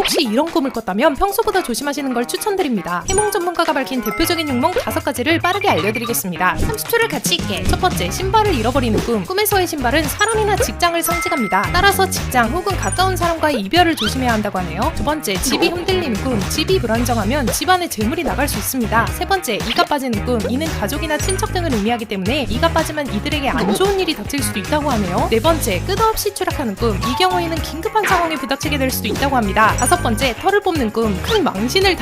혹시 이런 꿈을 꿨다면 평소보다 조심하시는 걸 추천드립니다. 해몽 전문가가 밝힌 대표적인 흉몽 다섯 가지를 빠르게 알려드리겠습니다. 30초를 같이 있게. 첫 번째, 신발을 잃어버리는 꿈. 꿈에서의 신발은 사람이나 직장을 상징합니다. 따라서 직장 혹은 가까운 사람과의 이별을 조심해야 한다고 하네요. 두 번째, 집이 흔들리는 꿈. 집이 불안정하면 집안에 재물이 나갈 수 있습니다. 세 번째, 이가 빠지는 꿈. 이는 가족이나 친척 등을 의미하기 때문에 이가 빠지면 이들에게 안 좋은 일이 닥칠 수도 있다고 하네요. 네 번째, 끝없이 추락하는 꿈. 이 경우에는 긴급한 상황에 부닥치게 될 수도 있다고 합니다. 다섯 번째, 털을 뽑는 꿈. 큰 망신을